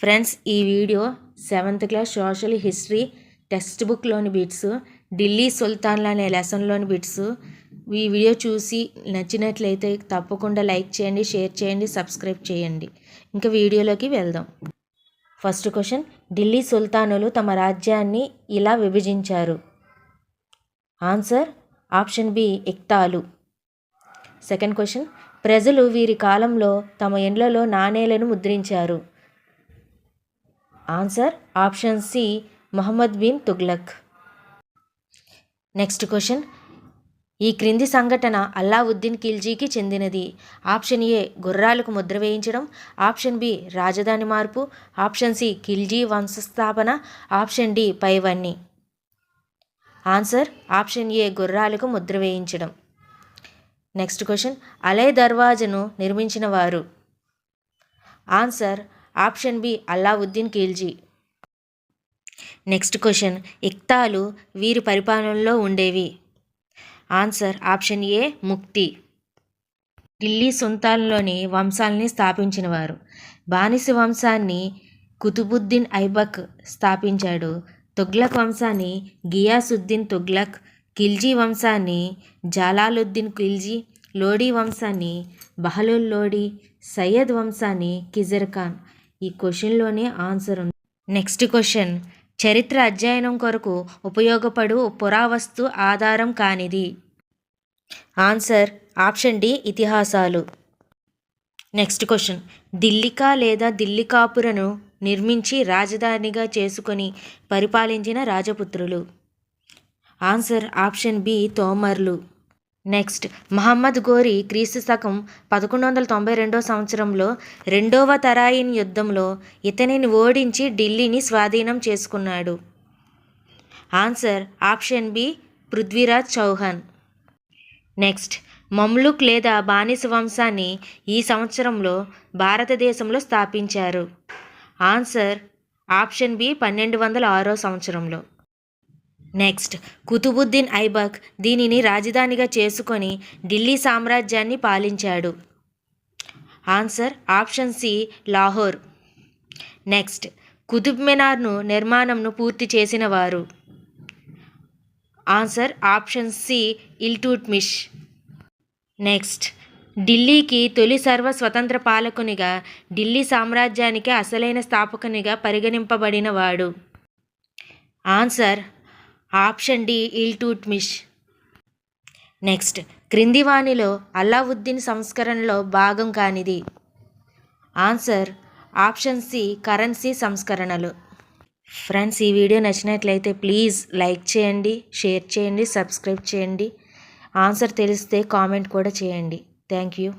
Friends ఈ video seventh class social history text బుక్లోని bits Delhi సుల్తాన్లు అనే లెసన్లోని బిట్స్. ఈ వీడియో చూసి నచ్చినట్లయితే తప్పకుండా లైక్ చేయండి షేర్ చేయండి సబ్స్క్రైబ్ చేయండి. ఇంకా వీడియోలోకి వెళ్దాం. ఫస్ట్ క్వశ్చన్ ఢిల్లీ సుల్తానులు తమ రాజ్యాన్ని ఇలా విభజించారు? ఆన్సర్ ఆప్షన్ బి ఇక్తాలు సెకండ్ క్వశ్చన్ ప్రజలు వీరి కాలంలో తమ ఇండ్లలో నాణేలను ముద్రించారు. Answer option C Muhammad bin Tughlaq next question ఈ క్రింది సంఘటన అల్లావుద్దీన్ ఖిల్జీకి చెందినది. ఆప్షన్ ఏ గుర్రాలకు ముద్ర వేయించడం. ఆప్షన్ బి రాజధాని మార్పు. ఆప్షన్ సి ఖిల్జీ వంశస్థాపన. ఆప్షన్ డి పైవన్నీ. ఆన్సర్ ఆప్షన్ ఏ గుర్రాలకు ముద్ర వేయించడం. నెక్స్ట్ క్వశ్చన్ అలై దర్వాజను నిర్మించిన వారు. Answer option B Alauddin Khilji. Next question ఇక్తాలు వీరి పరిపాలనలో ఉండేవి? ఆన్సర్ ఆప్షన్ ఏ ముక్తి. ఢిల్లీ సుల్తాన్లోని వంశాలని స్థాపించినవారు. బానిస వంశాన్ని కుతుబుద్దీన్ ఐబక్ స్థాపించాడు. తుగ్లక్ వంశాన్ని గియాసుద్దీన్ తుగ్లక్ ఖిల్జీ వంశాన్ని జాలాలుద్దీన్ ఖిల్జీ లోడీ వంశాన్ని బహలుల్ లోడీ సయ్యద్ వంశాన్ని కిజర్ ఖాన్. ఈ క్వశ్చన్లోనే ఆన్సర్ ఉంది. Next question. చరిత్ర అధ్యయనం కొరకు ఉపయోగపడు పురావస్తు ఆధారం కానిది. ఆన్సర్. Option D. ఇతిహాసాలు. Next question. దిల్లికా లేదా దిల్లికాపురను నిర్మించి రాజధానిగా చేసుకొని పరిపాలించిన రాజపుత్రులు. Answer. Option B. తోమర్లు. Next Muhammad Ghori క్రీస్తు శకం పదకొండు వందల తొంభై రెండో సంవత్సరంలో రెండవ తరాయిన్ యుద్ధంలో ఇతనిని ఓడించి ఢిల్లీని స్వాధీనం చేసుకున్నాడు. Answer option B Prithviraj Chauhan. Next Mamluk లేదా బానిస వంశాన్ని ఈ సంవత్సరంలో భారతదేశంలో స్థాపించారు. ఆన్సర్ ఆప్షన్ బి పన్నెండు వందల ఆరో సంవత్సరంలో. నెక్స్ట్ కుతుబుద్దీన్ ఐబక్ దీనిని రాజధానిగా చేసుకొని ఢిల్లీ సామ్రాజ్యాన్ని పాలించాడు. Answer option C Lahore next Qutub మినార్ను నిర్మాణంను పూర్తి చేసిన వారు. Answer option C Iltutmish next ఢిల్లీకి తొలి సర్వ స్వతంత్ర పాలకునిగా ఢిల్లీ సామ్రాజ్యానికి అసలైన స్థాపకునిగా పరిగణింపబడిన వాడు. Answer option D Iltutmish next క్రింది వాణిలో అల్లావుద్దీన్ సంస్కరణలో భాగం కానిది. ఆన్సర్ ఆప్షన్ సి కరెన్సీ సంస్కరణలు. ఫ్రెండ్స్ ఈ వీడియో నచ్చినట్లయితే ప్లీజ్ లైక్ చేయండి షేర్ చేయండి సబ్స్క్రైబ్ చేయండి. ఆన్సర్ తెలిస్తే కామెంట్ కూడా చేయండి. Thank you.